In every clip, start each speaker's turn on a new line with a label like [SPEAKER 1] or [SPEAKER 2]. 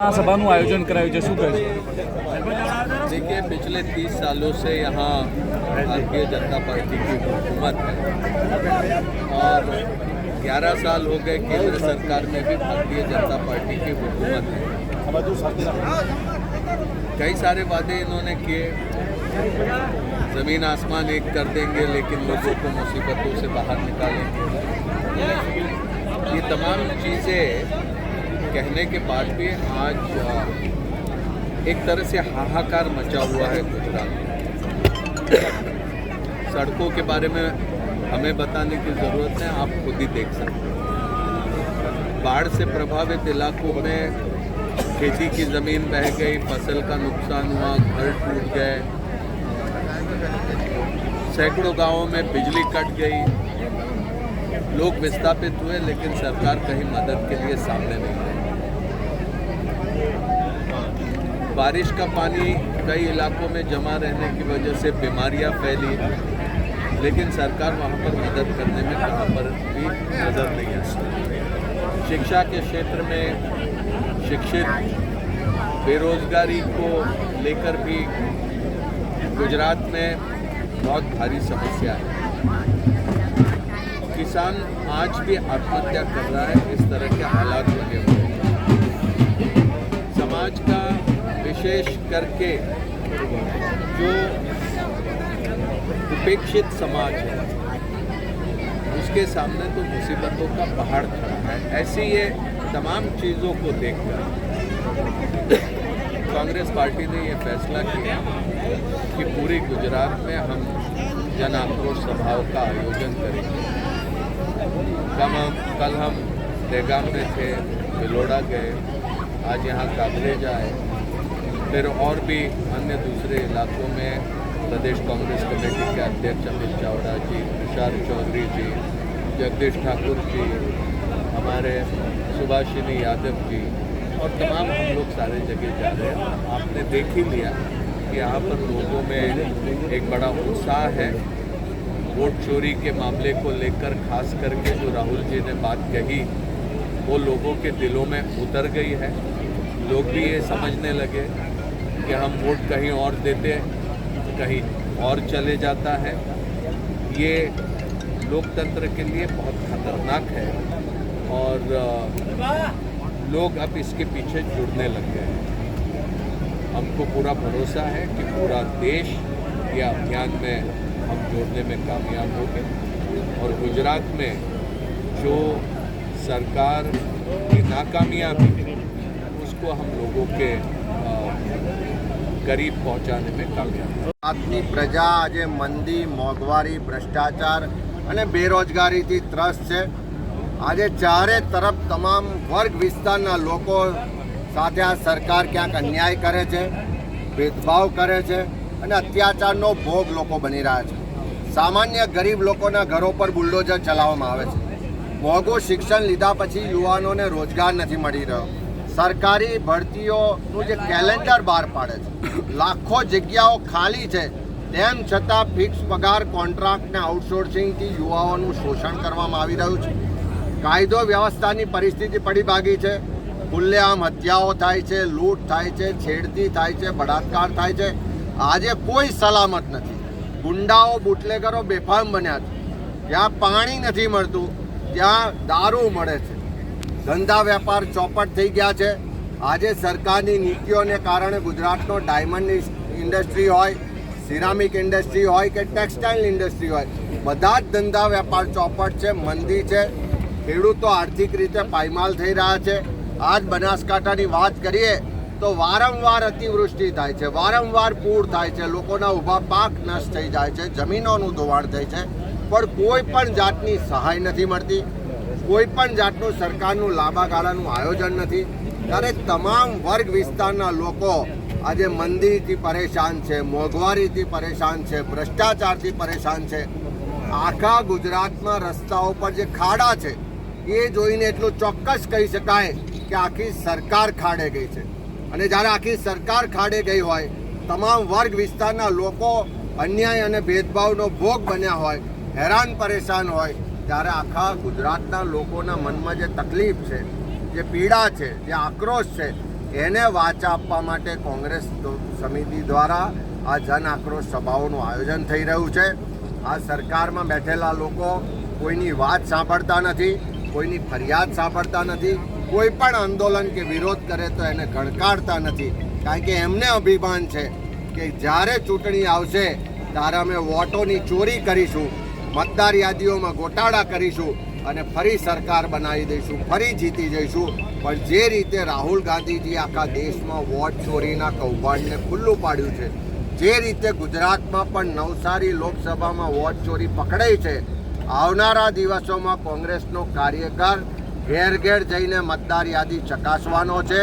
[SPEAKER 1] આ સભાનું આયોજન કરાયું છે શું કહે છે
[SPEAKER 2] देखिए पिछले तीस सालों से यहाँ भारतीय जनता पार्टी की हुकूमत है और 11 साल हो गए केंद्र सरकार में भी भारतीय जनता पार्टी की हुकूमत है कई सारे वादे इन्होंने किए ज़मीन आसमान एक कर देंगे लेकिन लोगों को मुसीबतों से बाहर निकालेंगे ये तमाम चीज़ें कहने के बाद भी आज एक तरह से हाहाकार मचा हुआ है गुजरात में। सड़कों के बारे में हमें बताने की ज़रूरत है, आप खुद ही देख सकते हैं। बाढ़ से प्रभावित इलाकों में खेती की ज़मीन बह गई, फ़सल का नुकसान हुआ, घर टूट गए। सैकड़ों गाँवों में बिजली कट गई। लोग विस्थापित हुए, लेकिन सरकार कहीं मदद के लिए सामने नहीं आई। बारिश का पानी कई इलाकों में जमा रहने की वजह से बीमारियाँ फैली, लेकिन सरकार वहाँ पर मदद करने में कहाँ पर भी नज़र नहीं आई शिक्षा के क्षेत्र में शिक्षित, बेरोजगारी को लेकर भी गुजरात में बहुत भारी समस्या है। किसान आज भी आत्महत्या कर रहा है, इस तरह के हालात बने हुए समाज का विशेष करके जो उपेक्षित समाज है, उसके सामने तो मुसीबतों का पहाड़ खड़ा है। ऐसी ये तमाम चीज़ों को देखकर कांग्रेस पार्टी ने ये फैसला किया कि पूरी गुजरात में हम जन आक्रोश सभाओं का आयोजन करेंगे। कल हम कल हम देगाम में थे, बिलोड़ा गए, आज यहाँ काबरेज आए फिर और भी अन्य दूसरे इलाकों में प्रदेश कांग्रेस कमेटी के अध्यक्ष अमित चावड़ा जी, तुषार चौधरी जी, जगदीश ठाकुर जी, हमारे सुभाषिनी यादव जी और तमाम हम लोग सारे जगह जा रहे हैं। आपने देख ही लिया कि यहाँ पर लोगों में एक बड़ा उत्साह है। वोट चोरी के मामले को लेकर खास करके जो राहुल जी ने बात कही, वो लोगों के दिलों में उतर गई है। लोग भी ये समझने लगे कि हम वोट कहीं और देते, कहीं और चले जाता है। ये लोकतंत्र के लिए बहुत खतरनाक है और लोग अब इसके पीछे जुड़ने लग गए हैं। हमको पूरा भरोसा है कि पूरा देश ये अभियान में जोड़ने में कामयाब होंगे और गुजरात में जो सरकार की नाकामयाबी है उसको हम लोगों के अ, करीब पहुंचाने में कामयाब होंगे
[SPEAKER 3] આજની પ્રજા આજે મંદી મોંઘવારી ભ્રષ્ટાચાર અને બેરોજગારીથી ત્રસ્ત છે આજે ચારે તરફ તમામ વર્ગ વિસ્તારના લોકો સાથે આ સરકાર ક્યાંક અન્યાય કરે છે ભેદભાવ કરે છે અને અત્યાચારનો ભોગ લોકો બની રહ્યા છે સામાન્ય ગરીબ લોકોના ઘરો પર બુલડોઝર ચલાવવામાં આવે છે. મોંઘું શિક્ષણ લીધા પછી યુવાનોને રોજગાર નથી મળી રહ્યો. સરકારી ભરતીઓનું જે કેલેન્ડર બહાર પાડે છે. લાખો જગ્યાઓ ખાલી છે. તેમ છતાં ફિક્સ પગાર કોન્ટ્રાક્ટ ને આઉટસોર્સિંગથી યુવાઓનું શોષણ કરવામાં આવી રહ્યું છે. કાયદો વ્યવસ્થાની પરિસ્થિતિ પડી ભાગી છે. ખુલ્લેઆમ હત્યાઓ થાય છે, લૂંટ થાય છે, છેડતી થાય છે, બળાત્કાર થાય છે. આજે કોઈ સલામત નથી. ગુંડાઓ બુટલેગરો બેફામ બન્યા છે. જ્યાં પાણી નથી મળતું, ત્યાં દારૂ મળે છે. ધંધા વેપાર ચોપટ થઈ ગયા છે. આજે સરકારની નીતિઓને કારણે ગુજરાતનો ડાયમંડ ઇન્ડસ્ટ્રી હોય, સિરામિક ઇન્ડસ્ટ્રી હોય કે ટેક્સટાઇલ ઇન્ડસ્ટ્રી હોય, બધા જ ધંધા વેપાર ચોપટ છે, મંદી છે. ખેડૂતો આર્થિક રીતે પાયમાલ થઈ રહ્યા છે. આજ બનાસકાંઠાની વાત કરીએ તો વારંવાર અતિવૃષ્ટિ થાય છે, વારંવાર પૂર થાય છે, લોકોના ઊભા પાક નષ્ટ થઈ જાય છે, જમીનોનું ધોવાણ થાય છે, પણ કોઈ પણ જાતની સહાય નથી મળતી, કોઈ પણ જાતનું સરકારનું લાંબા ગાળાનું આયોજન નથી. ત્યારે તમામ વર્ગ વિસ્તારના લોકો આજે મંદીથી પરેશાન છે, મોંઘવારીથી પરેશાન છે, ભ્રષ્ટાચારથી પરેશાન છે. આખા ગુજરાતમાં રસ્તાઓ પર જે ખાડા છે, એ જોઈને એટલું ચોક્કસ કહી શકાય કે આખી સરકાર ખાડે ગઈ છે. અને જ્યારે આખી સરકાર ખાડે ગઈ હોય, તમામ વર્ગ વિસ્તારના લોકો અન્યાય અને ભેદભાવનો ભોગ બન્યા હોય, હેરાન પરેશાન હોય, ત્યારે આખા ગુજરાતના લોકોના મનમાં જે તકલીફ છે, જે પીડા છે, જે આક્રોશ છે, એને વાચા આપવા માટે કોંગ્રેસ સમિતિ દ્વારા આ જન આક્રોશ સભાઓનું આયોજન થઈ રહ્યું છે. આ સરકારમાં બેઠેલા લોકો કોઈની વાત સાંભળતા નથી, કોઈની ફરિયાદ સાંભળતા નથી કોઈ પણ આંદોલન કે વિરોધ કરે તો એને ગણકારતા નથી. કારણ કે એમને અભિમાન છે કે જ્યારે ચૂંટણી આવશે, ત્યારે અમે વોટોની ચોરી કરીશું, મતદાર યાદીઓમાં ગોટાળા કરીશું અને ફરી સરકાર બનાવી દઈશું, ફરી જીતી જઈશું. પણ જે રીતે રાહુલ ગાંધીજી આખા દેશમાં વોટ ચોરીના કૌભાંડને ખુલ્લું પાડ્યું છે, જે રીતે ગુજરાતમાં પણ નવસારી લોકસભામાં વોટ ચોરી પકડાઈ છે, આવનારા દિવસોમાં કોંગ્રેસનો કાર્યકર ઘેર ઘેર જઈને મતદાર યાદી ચકાસવાનો છે.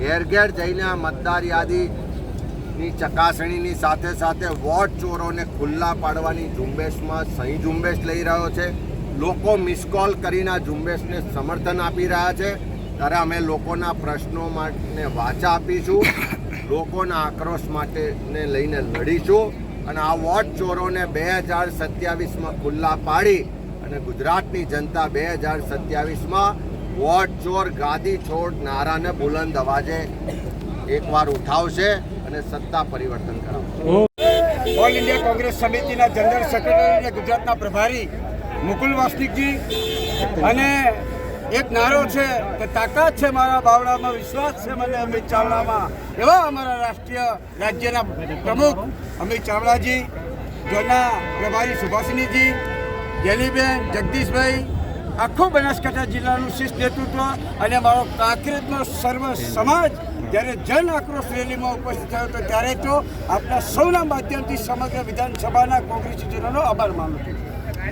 [SPEAKER 3] ઘેર ઘેર જઈને આ મતદાર યાદીની ચકાસણીની સાથે સાથે વોટ ચોરોને ખુલ્લા પાડવાની ઝુંબેશમાં સહી ઝુંબેશ લઈ રહ્યો છે. લોકો મિસ કોલ કરીને આ ઝુંબેશને સમર્થન આપી રહ્યા છે. ત્યારે અમે લોકોના પ્રશ્નો માટે વાચા આપીશું. લોકોના આક્રોશ માટે ને લઈને લડીશું. અને આ વોટ ચોરોને બે હજાર સત્યાવીસમાં ખુલ્લા પાડી અને ગુજરાતની જનતા બે હજાર સત્યાવીસમાં વોટ ચોર ગાદી છોડ નારાને બુલંદ અવાજે એકવાર ઉઠાવશે અને સત્તા પરિવર્તન કરાવશે.
[SPEAKER 4] ઓલ ઇન્ડિયા કોંગ્રેસ સમિતિના જનરલ સેક્રેટરી અને ગુજરાતના પ્રભારી મુકુલ વાસનિકજી અને એક નારો છે કે તાકાત છે મારા બાવડામાં વિશ્વાસ છે મને અમિત ચાવડામાં. એવા અમારા રાષ્ટ્રીય રાજ્યના પ્રમુખ અમિત ચાવડાજી જોના પ્રભારી સુભાષિનીજી ગેલીબેન, જગદીશભાઈ, આખું બનાસકાંઠા જિલ્લાનું શિસ્ત નેતૃત્વ અને મારો કાંકરેજનો સર્વ સમાજ જ્યારે જન આક્રોશ રેલીમાં ઉપસ્થિત થયો હતો, ત્યારે તો આપણા સૌના માધ્યમથી સમગ્ર વિધાનસભાના કોંગ્રેસીજનોનો આભાર માનું છું.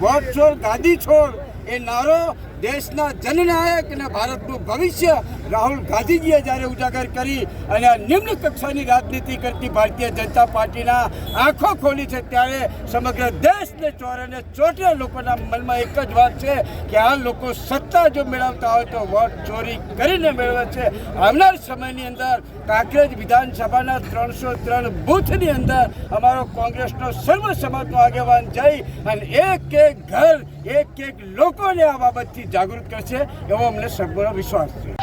[SPEAKER 4] વોટ છોડ ગાદી છોડ એ નારો દેશના જનનાયક અને ભારતનું ભવિષ્ય રાહુલ ગાંધીજીએ જ્યારે ઉજાગર કરી અને નિમ્ન કક્ષાની રાજનીતિ કરતી ભારતીય જનતા પાર્ટીના આંખો ખોલી છે ત્યારે સમગ્ર દેશને ચોરે અને ચોટે લોકોના મનમાં એક જ વાત છે કે આ લોકો સત્તા જો મેળવતા હોય તો વોટ ચોરી કરીને મેળવે છે. આવનાર સમયની અંદર કાંકરેજ વિધાનસભાના ત્રણસો ત્રણ બૂથની અંદર અમારો કોંગ્રેસનો સર્વ સમાજનો આગેવાન જઈ અને એક એક ઘર, એક એક લોકોને આ બાબતથી જાગૃત કરશે એવો અમને સર્વનો વિશ્વાસ છે